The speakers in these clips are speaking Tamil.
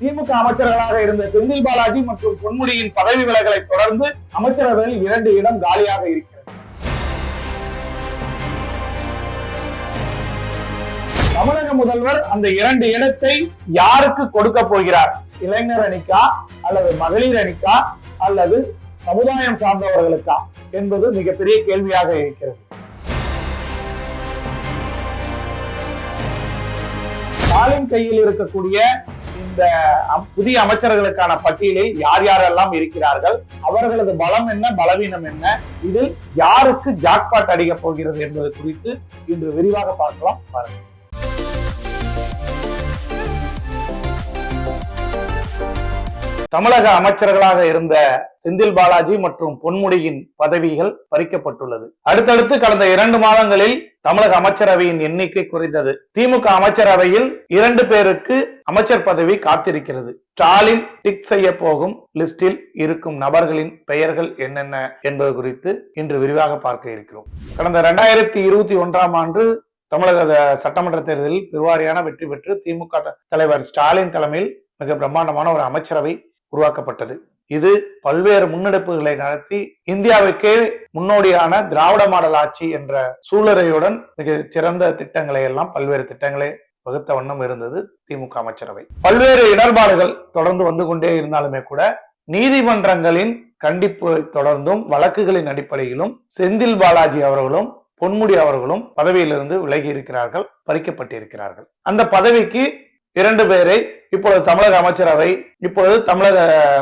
திமுக அமைச்சர்களாக இருந்த செந்தில் பாலாஜி மற்றும் பொன்முடியின் பதவி விலகலை தொடர்ந்து அமைச்சரவையில் இரண்டு இடம் காலியாக இருக்கிறது. தமிழக முதல்வர் அந்த இரண்டு இடத்தை யாருக்கு கொடுக்க போகிறார்? இளைஞர் அணிக்கா அல்லது மகளிர் அணிக்கா அல்லது சமுதாயம் சார்ந்தவர்களுக்கா என்பது மிகப்பெரிய கேள்வியாக இருக்கிறது. ஸ்டாலின் கையில் இருக்கக்கூடிய இந்த புதிய அமைச்சர்களுக்கான பட்டியலில் யார் யாரெல்லாம் இருக்கிறார்கள்? அவர்களது பலம் என்ன பலவீனம் என்ன? இதில் யாருக்கு ஜாக்பாட் அடிக்க போகிறது என்பது குறித்து இன்று விரிவாக பார்க்கலாம். பாருங்கள் தமிழக அமைச்சர்களாக இருந்த செந்தில் பாலாஜி மற்றும் பொன்முடியின் பதவிகள் பறிக்கப்பட்டுள்ளது. அடுத்தடுத்து கடந்த இரண்டு மாதங்களில் தமிழக அமைச்சரவையின் எண்ணிக்கை குறைந்தது. திமுக அமைச்சரவையில் இரண்டு பேருக்கு அமைச்சர் பதவி காத்திருக்கிறது. ஸ்டாலின் டிக் செய்ய போகும் லிஸ்டில் இருக்கும் நபர்களின் பெயர்கள் என்னென்ன என்பது குறித்து இன்று விரிவாக பார்க்க இருக்கிறோம். கடந்த இரண்டாயிரத்தி இருபத்தி ஒன்றாம் ஆண்டு தமிழக சட்டமன்ற தேர்தலில் பெருவாரியான வெற்றி பெற்று திமுக தலைவர் ஸ்டாலின் தலைமையில் மிக பிரம்மாண்டமான ஒரு அமைச்சரவை உருவாக்கப்பட்டது. இது பல்வேறு முன்னெடுப்புகளை நடத்தி இந்தியாவுக்கே முன்னோடியான திராவிட மாடல் ஆட்சி என்ற சூழலையுடன் மிக சிறந்த திட்டங்களை எல்லாம் பல்வேறு திட்டங்களை வகுத்த வண்ணம் இருந்தது திமுக அமைச்சரவை. பல்வேறு இடர்பாடுகள் தொடர்ந்து வந்து கொண்டே இருந்தாலுமே கூட நீதிமன்றங்களின் கண்டிப்பு தொடர்ந்தும் வழக்குகளின் அடிப்படையிலும் செந்தில் பாலாஜி அவர்களும் பொன்முடி அவர்களும் பதவியிலிருந்து விலகி இருக்கிறார்கள் பறிக்கப்பட்டிருக்கிறார்கள். அந்த பதவிக்கு இரண்டு பேரை இப்பொழுது தமிழக அமைச்சரவை இப்பொழுது தமிழக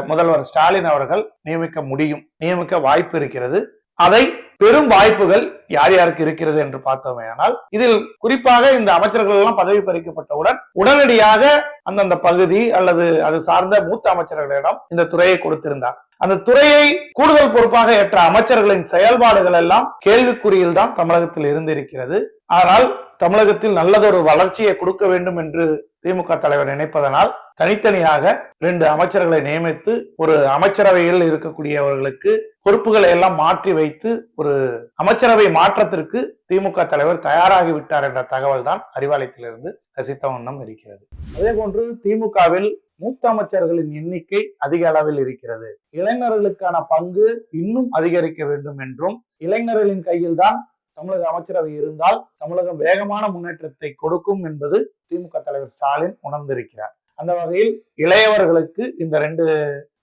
முதல்வர் ஸ்டாலின் அவர்கள் நியமிக்க முடியும் நியமிக்க வாய்ப்பு இருக்கிறது. அதை பெரும் வாய்ப்புகள் யார் யாருக்கு இருக்கிறது என்று பார்த்தோமே. ஆனால் இதில் குறிப்பாக இந்த அமைச்சர்கள் எல்லாம் பதவி பறிக்கப்பட்டவுடன் உடனடியாக அந்தந்த பகுதி அல்லது அது சார்ந்த மூத்த அமைச்சர்களிடம் இந்த துறையை கொடுத்திருந்தார். அந்த துறையை கூடுதல் பொறுப்பாக ஏற்ற அமைச்சர்களின் செயல்பாடுகள் எல்லாம் கேள்விக்குறியில் தான் தமிழகத்தில் இருந்திருக்கிறது. ஆனால் தமிழகத்தில் நல்லதொரு வளர்ச்சியை கொடுக்க வேண்டும் என்று திமுக தலைவர் நினைப்பதனால் தனித்தனியாக ரெண்டு அமைச்சர்களை நியமித்து ஒரு அமைச்சரவையில் இருக்கக்கூடியவர்களுக்கு பொறுப்புகளை எல்லாம் மாற்றி வைத்து ஒரு அமைச்சரவை மாற்றத்திற்கு திமுக தலைவர் தயாராகிவிட்டார் என்ற தகவல் தான் அறிவாலயத்திலிருந்து கசித்த வண்ணம் இருக்கிறது. அதே போன்று திமுகவில் மூத்த அமைச்சர்களின் எண்ணிக்கை அதிக அளவில் இருக்கிறது. இளைஞர்களுக்கான பங்கு இன்னும் அதிகரிக்க வேண்டும் என்றும் இளைஞர்களின் கையில் தான் தமிழக அமைச்சரவை இருந்தால் தமிழகம் வேகமான முன்னேற்றத்தை கொடுக்கும் என்பது திமுக தலைவர் ஸ்டாலின் உணர்ந்திருக்கிறார். அந்த வகையில் இளையவர்களுக்கு இந்த ரெண்டு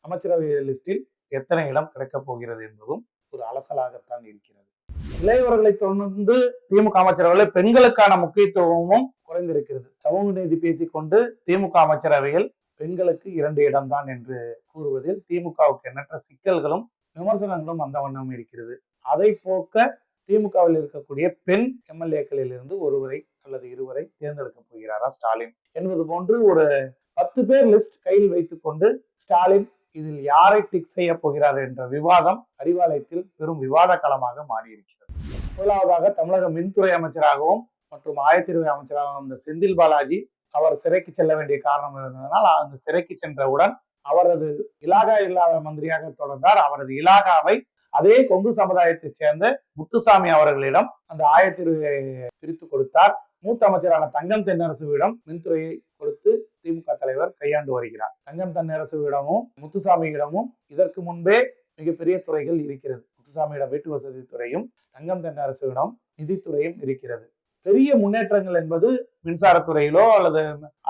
அமைச்சரவை லிஸ்டில் எத்தனை இடம் கிடைக்கப் போகிறது என்பதும் ஒரு அலசலாகத்தான் இருக்கிறது. இளையவர்களை தொடர்ந்து திமுக அமைச்சரவையில் பெண்களுக்கான முக்கியத்துவமும் குறைந்திருக்கிறது. சமூக நீதி பேசிக்கொண்டு திமுக அமைச்சரவையில் பெண்களுக்கு இரண்டு இடம்தான் என்று கூறுவதில் திமுகவுக்கு எண்ணற்ற சிக்கல்களும் விமர்சனங்களும் அந்த வண்ணம் இருக்கிறது. அதை போக்க திமுகவில் இருக்கக்கூடிய பெண் எம்எல்ஏக்களில் இருந்து ஒருவரை அல்லது இருவரை தேர்ந்தெடுக்க போகிறாரா ஸ்டாலின்? என்பது போன்று ஒரு பத்து பேர் லிஸ்ட் கையில் வைத்துக்கொண்டு ஸ்டாலின் இதில் யாரை டிக் செய்ய போகிறார் என்ற விவாதம் அறிவாலயத்தில் பெரும் விவாத களமாக மாறியிருக்கிறது. முதலாவதாக தமிழக மின்துறை அமைச்சராகவும் மற்றும் ஆயத்தீர்வை அமைச்சராகவும் இருந்த செந்தில் பாலாஜி அவர் சிறைக்கு செல்ல வேண்டிய காரணம் இருந்ததனால் அந்த சிறைக்கு சென்றவுடன் அவரது இலாகா இல்லாத மந்திரியாக தொடர்ந்தார். அவரது இலாகாவை அதே கொங்கு சமுதாயத்தைச் சேர்ந்த முத்துசாமி அவர்களிடம் அந்த ஆயத்தீர்வை பிரித்து கொடுத்தார். மூத்த அமைச்சரான தங்கம் தென்னரசுவிடம் மின்துறையை கொடுத்து திமுக தலைவர் கையாண்டு வருகிறார். தங்கம் தென்னரசுவிடமும் முத்துசாமியிடமும் இதற்கு முன்பே மிகப்பெரிய துறைகள் இருக்கிறது. முத்துசாமியிடம் வீட்டு வசதி துறையும் தங்கம் தென்னரசுவிடம் நிதித்துறையும் இருக்கிறது. பெரிய முன்னேற்றங்கள் என்பது மின்சாரத்துறையிலோ அல்லது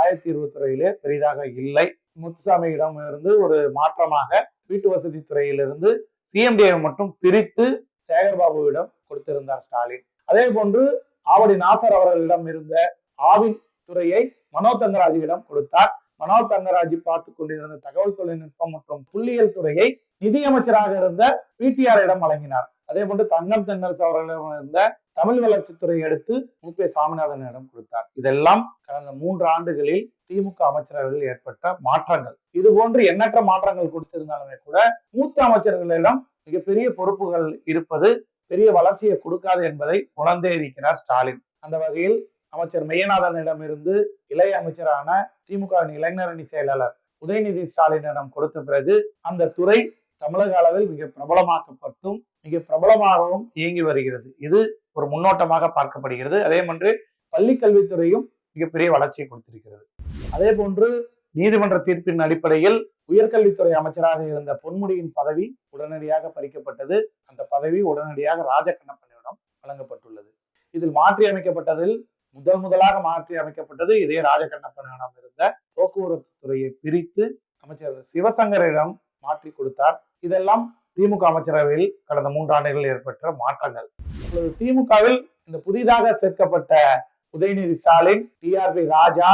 ஆயத்தீர்வு துறையிலே பெரிதாக இல்லை. முத்துசாமியிடம் இருந்து ஒரு மாற்றமாக வீட்டு வசதி துறையிலிருந்து சிஎம்டிஐ மட்டும் பிரித்து சேகர்பாபுவிடம் கொடுத்திருந்தார் ஸ்டாலின். அதே போன்று ஆவடி நாசர் அவர்களிடம் இருந்த ஆவின் துறையை மனோ தங்கராஜுவிடம் கொடுத்தார். மனோ தங்கராஜ் பார்த்து கொண்டிருந்த தகவல் தொழில்நுட்பம் மற்றும் புள்ளியியல் துறையை நிதியமைச்சராக இருந்த பிடிஆரிடம் வழங்கினார். அதே போன்று தங்கம் தென்னரசு அவர்களிடம் இருந்த தமிழ் வளர்ச்சித்துறை எடுத்து மு. பே. சாமிநாதனிடம் கொடுத்தார். இதெல்லாம் கடந்த மூன்று ஆண்டுகளில் திமுக அமைச்சரவையில் ஏற்பட்ட மாற்றங்கள். இது போன்று எண்ணற்ற மாற்றங்கள் கொடுத்திருந்தாலுமே கூட மூத்த அமைச்சர்களிடம் மிகப்பெரிய பொறுப்புகள் இருப்பது பெரிய வளர்ச்சியை கொடுக்காது என்பதை உணர்ந்தே இருக்கிறார் ஸ்டாலின். அந்த வகையில் அமைச்சர் மெய்யநாதனிடம் இருந்து இளைய அமைச்சரான திமுகவின் இளைஞரணி செயலாளர் உதயநிதி ஸ்டாலினிடம் கொடுத்த பிறகு அந்த துறை தமிழக அளவில் மிக பிரபலமாக்கப்பட்டும் மிக பிரபலமாகவும் இயங்கி வருகிறது. இது ஒரு முன்னோட்டமாக பார்க்கப்படுகிறது. அதே போன்று பள்ளி கல்வித்துறையும் மிகப்பெரிய வளர்ச்சியை கொடுத்திருக்கிறது. அதே போன்று நீதிமன்ற தீர்ப்பின் அடிப்படையில் உயர்கல்வித்துறை அமைச்சராக இருந்த பொன்முடியின் பதவி உடனடியாக பறிக்கப்பட்டது. அந்த பதவி உடனடியாக ராஜகண்ணப்பனிடம் வழங்கப்பட்டுள்ளது. இதில் மாற்றி அமைக்கப்பட்டதில் முதல் முதலாக மாற்றி அமைக்கப்பட்டது இதே ராஜகண்ணப்பனிடம் இருந்த போக்குவரத்து துறையை பிரித்து அமைச்சர் சிவசங்கரிடம் மாற்றி கொடுத்தார். இதெல்லாம் திமுக அமைச்சரவையில் கடந்த மூன்றாண்டுகளில் ஏற்பட்ட மாற்றங்கள். திமுகவில் இந்த புதிதாக சேர்க்கப்பட்ட உதயநிதி ஸ்டாலின் டிஆர்பி ராஜா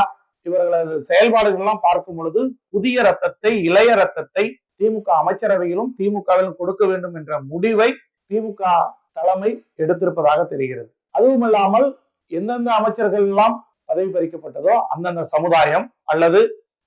இவர்களது செயல்பாடுகள்லாம் பார்க்கும் பொழுது புதிய ரத்தத்தை இளைய ரத்தத்தை திமுக அமைச்சரவையிலும் திமுகவிலும் கொடுக்க வேண்டும் என்ற முடிவை திமுக தலைமை எடுத்திருப்பதாக தெரிகிறது. அதுவும் இல்லாமல் எந்தெந்த அமைச்சர்கள் எல்லாம் பதவி பறிக்கப்பட்டதோ அந்தந்த சமுதாயம் அல்லது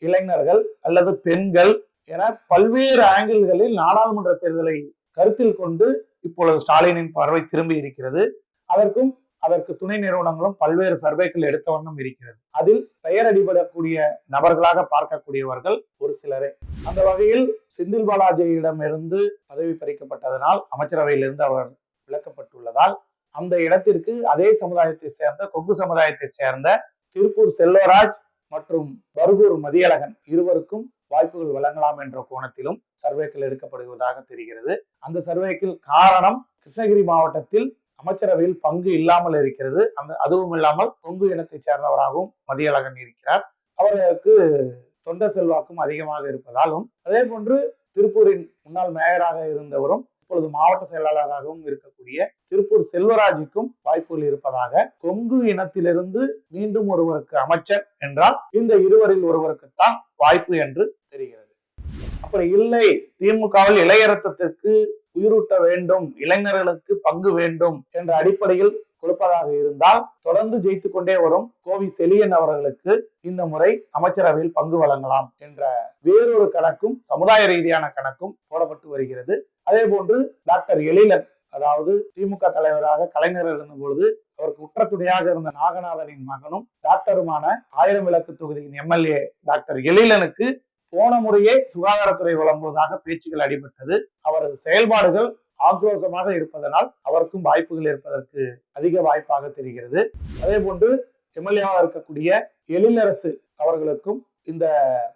இளைஞர்கள் அல்லது பெண்கள் என பல்வேறு ஆங்கிள்களில் நாடாளுமன்ற தேர்தலை கருத்தில் கொண்டு இப்பொழுது ஸ்டாலினின் பார்வை திரும்பி இருக்கிறது. அதற்கும் அதற்கு துணை நிறுவனங்களும் பல்வேறு சர்வேக்கள் எடுத்த வண்ணம் இருக்கிறது. அதில் பெயர் அடிபடக்கூடிய நபர்களாக பார்க்கக்கூடியவர்கள் ஒரு சிலரே. அந்த வகையில் செந்தில் பாலாஜியிடமிருந்து பதவி பறிக்கப்பட்டதனால் அமைச்சரவையிலிருந்து அவர் விலக்கப்பட்டுள்ளதால் அந்த இடத்திற்கு அதே சமுதாயத்தை சேர்ந்த கொங்கு சமுதாயத்தை சேர்ந்த திருப்பூர் செல்வராஜ் மற்றும் பர்கூர் மதியழகன் இருவருக்கும் வாய்ப்புகள் வழங்கலாம் என்ற கோணத்திலும் சர்வேக்கள் எடுக்கப்படுவதாக தெரிகிறது. அந்த சர்வேக்கில் காரணம் கிருஷ்ணகிரி மாவட்டத்தில் அமைச்சரவையில் பங்கு இல்லாமல் இருக்கிறது. அந்த அதுவும் இல்லாமல் கொங்கு இனத்தை சேர்ந்தவராகவும் மதியழகன் இருக்கிறார். அவருக்கு தொண்ட செல்வாக்கும் அதிகமாக இருப்பதாலும் அதே போன்று திருப்பூரின் முன்னாள் மேயராக இருந்தவரும் இப்பொழுது மாவட்ட செயலாளராகவும் இருக்கக்கூடிய திருப்பூர் செல்வராஜுக்கும் வாய்ப்புகள் இருப்பதாக கொங்கு இனத்திலிருந்து மீண்டும் ஒருவருக்கு அமைச்சர் என்றால் இந்த இருவரில் ஒருவருக்குத்தான் வாய்ப்பு என்று தெரிகிறது. அப்படி இல்லை. திமுகவில் இளையரத்தத்திற்கு உயிரூட்ட வேண்டும் இளைஞர்களுக்கு பங்கு வேண்டும் என்ற அடிப்படையில் கொடுப்பதாக இருந்தால் தொடர்ந்து ஜெயித்து கொண்டே வரும் கோவி செலியன் அவர்களுக்கு இந்த முறை அமைச்சரவையில் பங்கு வழங்கலாம் என்ற வேறொரு கணக்கும் சமுதாய ரீதியான கணக்கும் போடப்பட்டு வருகிறது. அதே போன்று டாக்டர் எழிலன் அதாவது திமுக தலைவராக கலைஞர் இருந்த பொழுது அவருக்கு உற்றத்துணையாக இருந்த நாகநாதனின் மகனும் டாக்டருமான ஆயிரம் விளக்கு தொகுதியின் எம்எல்ஏ டாக்டர் எழிலனுக்கு போன முறையே சுகாதாரத்துறை வழங்குவதாக பேச்சுகள் அடிபட்டது. அவரது செயல்பாடுகள் ஆக்ரோஷமாக இருப்பதனால் அவருக்கும் வாய்ப்புகள் இருப்பதற்கு அதிக வாய்ப்பாக தெரிகிறது. அதே போன்று எம்எல்ஏவாக இருக்கக்கூடிய எழிலரசு அவர்களுக்கும் இந்த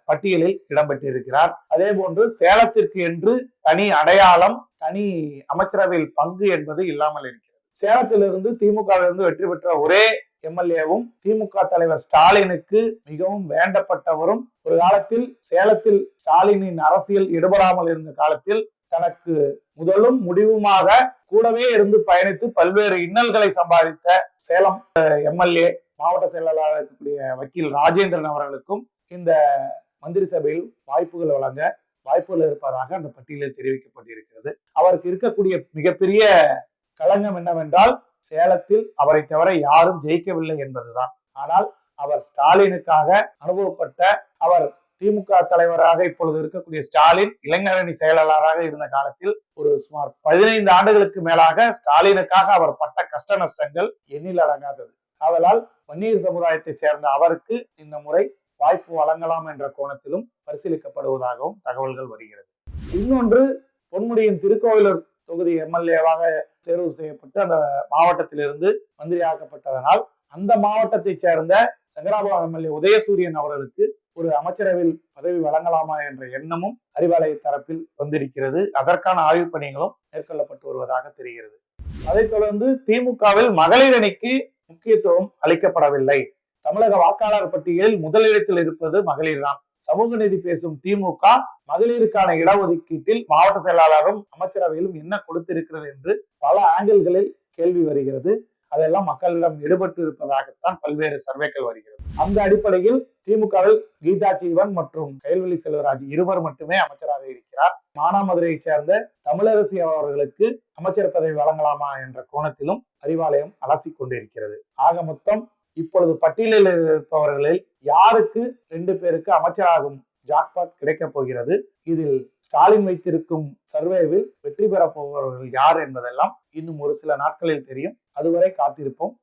பட்டியலில் இடம்பெற்றிருக்கிறார். அதே போன்று சேலத்திற்கு என்று தனி அடையாளம் தனி அமைச்சரவையில் பங்கு என்பது இல்லாமல் இருக்கிறது. சேலத்திலிருந்து திமுகவிலிருந்து வெற்றி பெற்ற ஒரே எம்எல்ஏவும் திமுக தலைவர் ஸ்டாலினுக்கு மிகவும் வேண்டப்பட்டவரும் ஒரு காலத்தில் சேலத்தில் ஸ்டாலினின் அரசியல் ஈடுபடாமல் இருந்த காலத்தில் தனக்கு முதலும் முடிவுமாக கூடவே இருந்து பயணித்து பல்வேறு இன்னல்களை சம்பாதித்த சேலம் எம்எல்ஏ மாவட்ட செயலாளராக இருக்கக்கூடிய வக்கீல் ராஜேந்திரன் அவர்களுக்கும் இந்த மந்திரி சபையில் வாய்ப்புகள் வழங்க வாய்ப்புகள் இருப்பதாக அந்த பட்டியலில் தெரிவிக்கப்பட்டிருக்கிறது. அவருக்கு இருக்கக்கூடிய மிகப்பெரிய களங்கம் என்னவென்றால் சேலத்தில் அவரை தவிர யாரும் ஜெயிக்கவில்லை என்பதுதான். ஆனால் அவர் ஸ்டாலினுக்காக அனுபவப்பட்ட அவர் திமுக தலைவராக இப்பொழுது இருக்கக்கூடிய ஸ்டாலின் இளைஞரணி செயலாளராக இருந்த காலத்தில் ஒரு சுமார் பதினைந்து ஆண்டுகளுக்கு மேலாக ஸ்டாலினுக்காக அவர் பட்ட கஷ்ட நஷ்டங்கள் எண்ணில் அடங்காதது. ஆதலால் வன்னியர் சமுதாயத்தை சேர்ந்த அவருக்கு இந்த முறை வாய்ப்பு வழங்கலாம் என்ற கோணத்திலும் பரிசீலிக்கப்படுவதாகவும் தகவல்கள் வருகிறது. இன்னொன்று பொன்முடியின் திருக்கோவிலூர் தொகுதி எம்எல்ஏவாக தேர்வு செய்யப்பட்டு அந்த மாவட்டத்திலிருந்து மந்திரியாக்கப்பட்டதனால் அந்த மாவட்டத்தை சேர்ந்த சங்கராபுரம் எம்எல்ஏ உதயசூரியன் அவர்களுக்கு ஒரு அமைச்சரவையில் பதவி வழங்கலாமா என்ற எண்ணமும் அறிவாலய தரப்பில் வந்திருக்கிறது. அதற்கான ஆய்வுப் பணிகளும் மேற்கொள்ளப்பட்டு வருவதாக தெரிகிறது. அதைத் தொடர்ந்து திமுகவில் மகளிர் அணிக்கு முக்கியத்துவம் அளிக்கப்படவில்லை. தமிழக வாக்காளர் பட்டியலில் முதலிடத்தில் இருப்பது மகளிர் தான் சமூக நீதி பேசும் திமுக மகளிருக்கான இடஒதுக்கீட்டில் மாவட்ட செயலாளரும் அமைச்சரவையிலும் என்ன கொடுத்திருக்கிறது என்று பல ஆங்கிள்களில் கேள்வி வருகிறது. அதெல்லாம் மக்களிடம் ஈடுபட்டு இருப்பதாகத்தான் பல்வேறு சர்வேக்கள் வருகிறது. அந்த அடிப்படையில் திமுகவில் கீதா ஜீவன் மற்றும் கைல்வெளி செல்வராஜ் இருவர் மட்டுமே அமைச்சராக இருக்கிறார். மானாமதுரையை சேர்ந்த தமிழரசி அவர்களுக்கு அமைச்சர் பதவி வழங்கலாமா என்ற கோணத்திலும் அறிவாலயம் அலசி கொண்டிருக்கிறது. ஆக மொத்தம் இப்பொழுது பட்டியலில் இருப்பவர்களில் யாருக்கு ரெண்டு பேருக்கு அமைச்சராகும் ஜாக்பாட் கிடைக்கப் போகிறது? இதில் ஸ்டாலின் வைத்திருக்கும் சர்வேவில் வெற்றி பெறப் போபவர்கள் யார் என்பதெல்லாம் இன்னும் ஒரு சில நாட்களில் தெரியும். அதுவரை காத்திருப்போம்.